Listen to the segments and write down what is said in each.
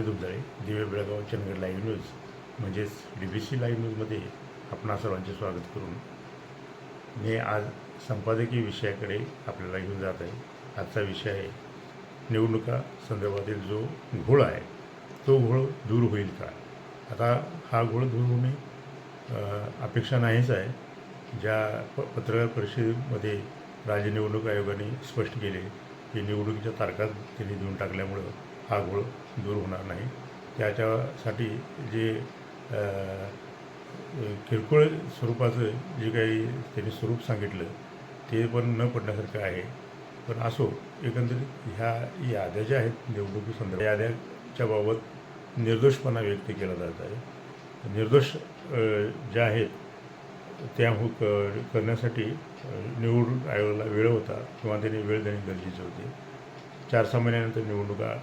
संजय दुबदाळे दिवे Belgaum Chandgad live news म्हणजेच D B C live न्यूजमध्ये आपणा सर्वांचे स्वागत करून मी आज संपादकीय विषयाकडे आपल्याला घेऊन जात आहे. आजचा विषय आहे निवडणुका संदर्भातील जो घोळ आहे तो घोळ दूर होईल का? आता हा घोळ दूर होणे अपेक्षा नाहीच आहे. ज्या प पत्रकार परिषदेमध्ये राज्य निवडणूक आयोगाने स्पष्ट केले की निवडणुकीच्या तारखा त्यांनी देऊन टाकल्यामुळं हा घोळ दूर होणार नाही. त्याच्यासाठी जे किरकोळ स्वरूपाचं जे काही त्यांनी स्वरूप सांगितलं ते पण न पडण्यासारखं आहे. पण असो एकंदरीत ह्या याद्या ज्या आहेत निवडणुकीसंदर्भात याद्याच्या बाबत निर्दोषपणा व्यक्त केला जात आहे. निर्दोष ज्या आहेत त्या हो क करण्यासाठी निवडून निवडणूक आयोगाला वेळ होता किंवा त्यांनी वेळ देणे गरजेचे होते. चार सहा महिन्यानंतर निवडणुका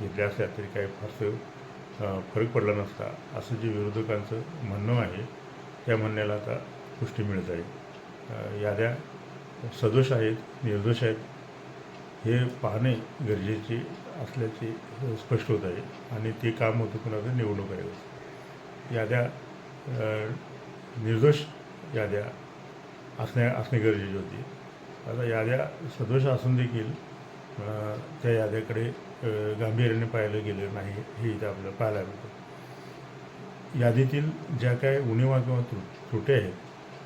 घेतल्या असल्या तरी काही फारसं फरक पडला नसता. असं जे विरोधकांचं म्हणणं आहे त्या म्हणण्याला आता पुष्टी मिळत आहे. याद्या सदोष आहेत निर्दोष आहेत हे पाहणे गरजेचे असल्याचे स्पष्ट होत आहे आणि ते काम होतं कुणाचं? निवडणूक आयोग याद्या निर्दोष याद्या असण्या असणे गरजेचे होते. आता याद्या सदोष असून देखील त्या याद्याकडे गांभीर्याने पाहिलं गेलं नाही हे इथं आपल्याला पाहायला मिळतं. यादीतील ज्या काय उणीवा किंवा त्रू त्रुटी आहेत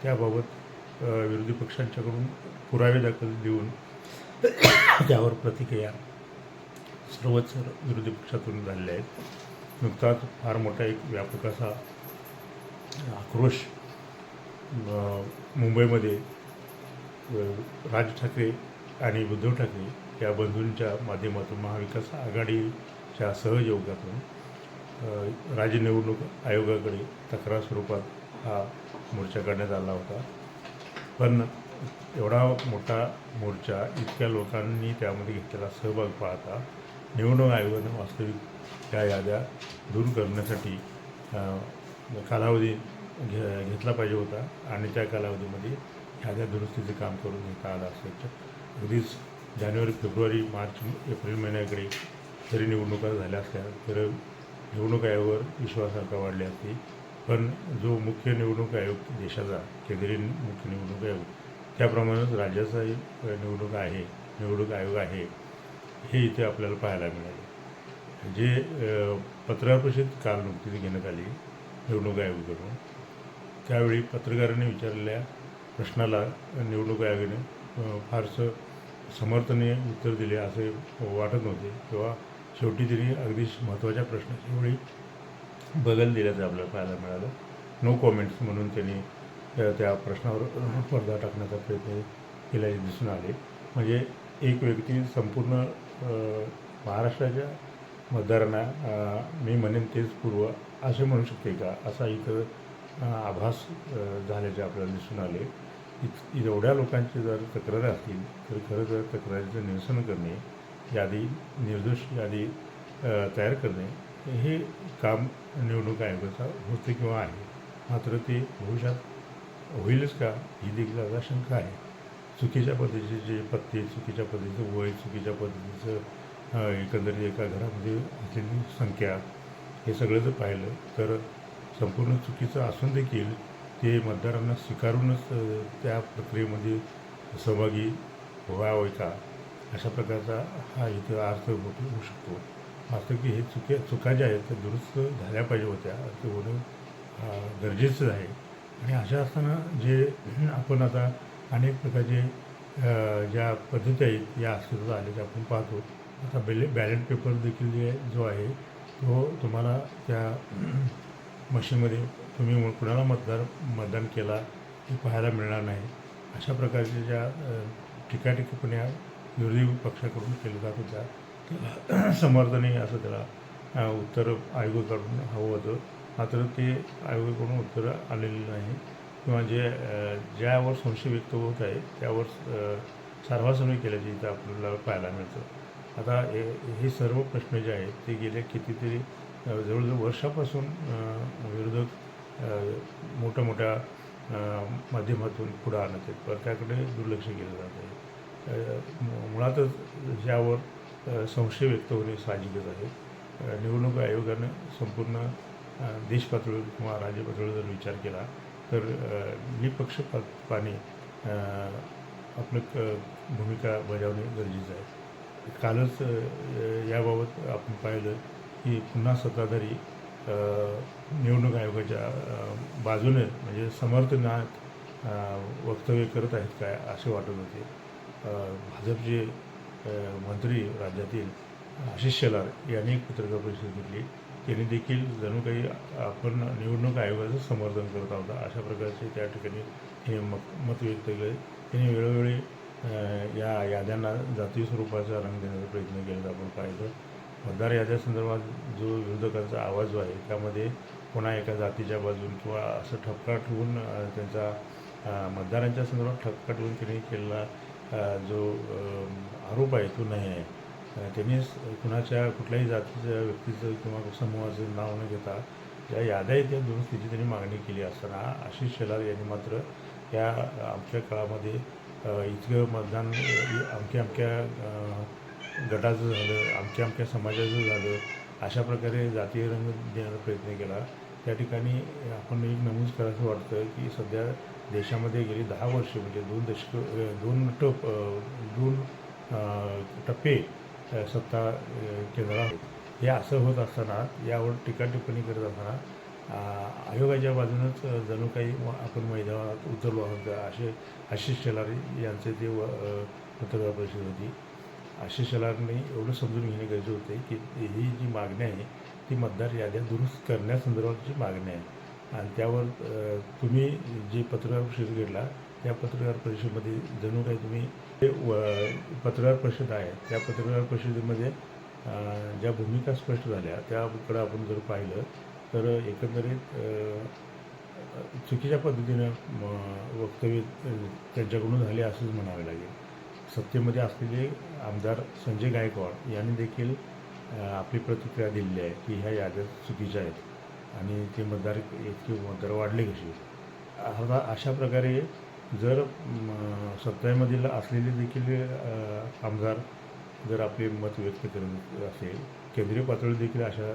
त्याबाबत विरोधी पक्षांच्याकडून पुरावे दाखल देऊन त्यावर प्रतिक्रिया सर्वच विरोधी पक्षातून झालेल्या आहेत. नुकताच फार मोठा एक व्यापक असा आक्रोश मुंबईमध्ये राज ठाकरे आणि उद्धव ठाकरे या बंधूंच्या माध्यमातून महाविकास आघाडीच्या सहयोगातून राज्य निवडणूक आयोगाकडे तक्रार स्वरूपात हा मोर्चा करण्यात आला होता. पण एवढा मोठा मोर्चा इतक्या लोकांनी त्यामध्ये घेतलेला सहभाग पाहता निवडणूक आयोगाने वास्तविक त्या याद्या दूर करण्यासाठी कालावधी घे घेतला पाहिजे होता आणि त्या कालावधीमध्ये याद्या दुरुस्तीचं काम करून घेता आलं असल्याचं अगदीच जानेवारी फेब्रुवारी मार्च एप्रिल महिन्याकडे जरी निवडणुका झाल्या असल्या तर निवडणूक आयोगावर विश्वासार्हता वाढली असती पण जो मुख्य निवडणूक आयोग देशाचा केंद्रीय मुख्य निवडणूक आयोग त्याप्रमाणेच राज्याचाही निवडणूक आहे निवडणूक आयोग आहे हे इथे आपल्याला पाहायला मिळाले. जे पत्रकार परिषद काल नुकतीच घेण्यात आली निवडणूक आयोगाकडून. त्यावेळी पत्रकारांनी विचारलेल्या प्रश्नाला निवडणूक आयोगाने फारसं समर्थने उत्तर दिले असे वाटत नव्हते. किंवा शेवटी तरी अगदी महत्त्वाच्या प्रश्नाच्या वेळी बदल दिल्याचं आपल्याला पाहायला मिळालं. नो कॉमेंट्स म्हणून त्यांनी त्या त्या प्रश्नावर पडदा टाकण्याचा प्रयत्न केल्याचे दिसून आले. म्हणजे एक व्यक्ती संपूर्ण महाराष्ट्राच्या मतदारांना मी म्हणेन तेच पूर्व असे म्हणू शकते का? असा इथं आभास झाल्याचे आपल्याला दिसून आले. इत एवढ्या लोकांची जर तक्रारी असतील तर खरं तर तक्रारीचं निरसन करणे यादी निर्दोष यादी तयार करणे हे काम निवडणूक आयोगाचा होते किंवा आहे. मात्र ते भविष्यात होईलच का ही देखील आता शंका आहे. चुकीच्या पद्धतीचे जे पत्ते चुकीच्या पद्धतीचं वय चुकीच्या पद्धतीचं एकंदरीत एका घरामध्ये असलेली संख्या हे सगळं जर पाहिलं तर संपूर्ण चुकीचं असून देखील ते मतदारांना स्वीकारूनच त्या प्रक्रियेमध्ये सहभागी व्हावं का अशा प्रकारचा हा इथं अर्थ होऊ शकतो. मात्र की हे चुके चुका ज्या आहेत त्या दुरुस्त झाल्या पाहिजे होत्या ते होणं गरजेचं आहे. आणि अशा असताना जे आपण आता अनेक प्रकारचे ज्या पद्धती आहेत या अस्तित्वात आल्या आपण पाहतो. आता बेले बॅलेट पेपर देखील जे जो आहे तो तुम्हाला त्या मशीनमध्ये तुम्ही म- कुणाला मतदार मतदान केला हे पाहायला मिळणार नाही. अशा प्रकारच्या ज्या अ, टीकाटिकेपण्या विरोधी पक्षाकडून केल्या जात होत्या त्याला समर्थनही असं त्याला उत्तर आयोगाकडून हवं होतं. मात्र ते आयोगाकडून उत्तर आलेली नाही. किंवा जे ज्यावर संशय व्यक्त होत आहे त्यावर सर्वासमी केल्याचे इथं आपल्याला पाहायला मिळतं. आता हे हे सर्व प्रश्न जे आहेत ते गेल्या कितीतरी जवळजवळ वर्षापासून विरोधक मोठ्या मोठ्या माध्यमातून पुढं आणत आहेत. पण त्याकडे दुर्लक्ष केलं जात आहे. मु- मुळातच ज्यावर संशय व्यक्त होणे साहजिकच आहे. निवडणूक आयोगानं संपूर्ण देश पातळीवर किंवा राज्य पातळीवर जर विचार केला तर अ, आपलं क भूमिका बजावणे गरजेचं आहे. कालच याबाबत आपण पाहिलं की पुन्हा सत्ताधारी निवडणूक आयोगाच्या बाजूने म्हणजे समर्थनात वक्तव्य करत आहेत काय असे वाटत होते. भाजपचे मंत्री राज्यातील आशिष शेलार यांनी एक पत्रकार परिषद घेतली. त्यांनी देखील जणू काही आपण निवडणूक आयोगाचं समर्थन करत आहोत अशा प्रकारचे त्या ठिकाणी हे मत मत व्यक्त केले. त्यांनी वेळोवेळी या याद्यांना जातीय स्वरूपाचा रंग देण्याचा प्रयत्न केला. आपण पाहिलं मतदार याद्यासंदर्भात जो विरोधकांचा आवाज जो आहे त्यामध्ये कोणा एका जातीच्या बाजून किंवा असं ठपका ठेवून त्यांचा मतदारांच्या संदर्भात ठपका ठेवून त्यांनी केलेला जो आरोप आहे तो नाही आहे. त्यांनी कुणाच्या कुठल्याही जातीच्या व्यक्तीचं किंवा समूहाचं नाव न घेता ज्या याद्या आहेत त्या दुरुस्तीची त्यांनी मागणी केली असताना आशिष शेलार यांनी मात्र या आमच्या काळामध्ये इतकं मतदान अ, अमक्या अमक्या गटाचं झालं आमच्या आमच्या समाजाचं झालं अशा प्रकारे जातीय रंग देण्याचा प्रयत्न केला. त्या ठिकाणी आपण एक नमूद करायचं वाटतं की सध्या देशामध्ये गेली दहा वर्ष म्हणजे दोन दशक दोन टप दोन टप्पे सत्ता अ, केंद्रात हे असं होत असताना यावर टीका टिप्पणी करत असताना आयोगाच्या बाजूनच जणू काही आपण मैदानात उतरलो आहोत असे आशिष शेलारी यांचे ते व- पत्रकार परिषद होती. आशिष शेलारने एवढं समजून घेणे गरजेचे होते की ही जी मागणी आहे ती मतदार याद्या दुरुस्त करण्यासंदर्भातची मागणी आहे. आणि त्यावर तुम्ही जे पत्रकार परिषद घेतला त्या पत्रकार परिषदेमध्ये जणू काही तुम्ही ते व- पत्रकार परिषद आहे त्या पत्रकार परिषदेमध्ये ज्या भूमिका स्पष्ट झाल्या त्याकडं आपण जर पाहिलं तर एकंदरीत चुकीच्या पद्धतीनं म, वक्तव्य त्यांच्याकडून झाले असंच म्हणावे लागेल. सत्तेमध्ये असलेले आमदार संजय गायकवाड यांनी देखील आपली प्रतिक्रिया दिलेली आहे की ह्या याद्या चुकीच्या आहेत आणि ते मतदार इतके मतदार वाढले कसे? आता अशा प्रकारे जर म, सत्तेमधील असलेले देखील आमदार जर आपले मत व्यक्त करत असेल केंद्रीय पातळीवर देखील अशा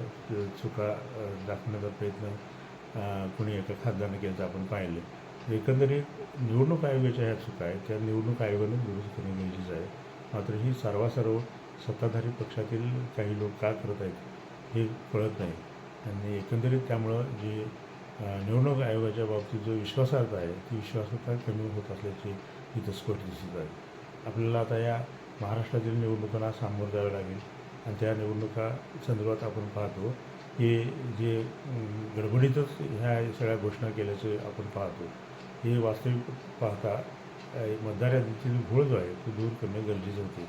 चुका दाखवण्याचा प्रयत्न कुणी एका खासदारानं केल्याचं आपण पाहिलं. एकंदरीत निवडणूक आयोगाच्या ह्या चुका आहेत. त्या निवडणूक आयोगाने दुरुस्त करणे गरजेचं आहे. मात्र ही सर्वासर्व सत्ताधारी पक्षातील काही लोक का करत आहेत हे कळत नाही. आणि एकंदरीत त्यामुळं जे निवडणूक आयोगाच्या बाबतीत जो विश्वासार्हता आहे ती विश्वासार्हता कमी होत असल्याचे इथं स्पष्ट दिसत आहे. आपल्याला आता या महाराष्ट्रातील निवडणुकांना सामोरं जावं लागेल. आणि त्या निवडणुका संदर्भात आपण पाहतो की जे गडबडीतच ह्या सगळ्या घोषणा केल्याचे आपण पाहतो. हे वास्तविक पाहता अ, मतदार यादीतील घोळ जो आहे तो दूर करणे गरजेचे होते.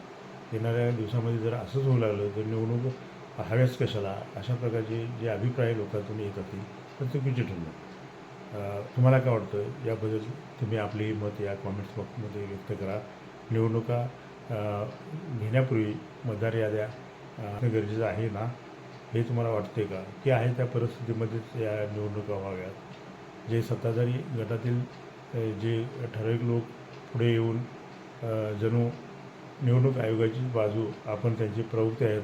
येणाऱ्या दिवसामध्ये जर असंच होऊ लागलं तर निवडणूक हव्याच कशाला? अशा प्रकारचे जे अभिप्राय लोकांतून येत असतील तर चुकीचे ठरलं? तुम्हाला काय वाटतं? याबद्दल तुम्ही आपली मत या कॉमेंट्स बॉक्समध्ये व्यक्त करा. निवडणुका घेण्यापूर्वी मतदार याद्या गरजेचं आहे ना? हे तुम्हाला वाटते का? की आहे त्या परिस्थितीमध्येच या निवडणुका व्हाव्यात? जे सत्ताधारी गटातील जे ठराविक लोक पुढे येऊन जणू निवडणूक आयोगाची बाजू आपण त्यांचे प्रवक्ते आहेत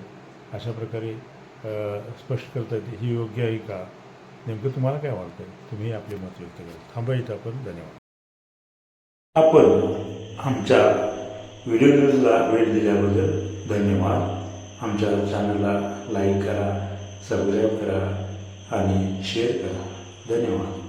अशा प्रकारे स्पष्ट करता येते. ही योग्य आहे का? नेमकं तुम्हाला काय वाटतं तुम्ही आपले मत व्यक्त करा. थांबा इथं आपण. धन्यवाद. आपण आमच्या व्हिडिओ न्यूजला वेळ दिल्याबद्दल धन्यवाद. आमच्या चॅनलला लाईक करा सबस्क्राईब करा आणि शेअर करा. धन्यवाद.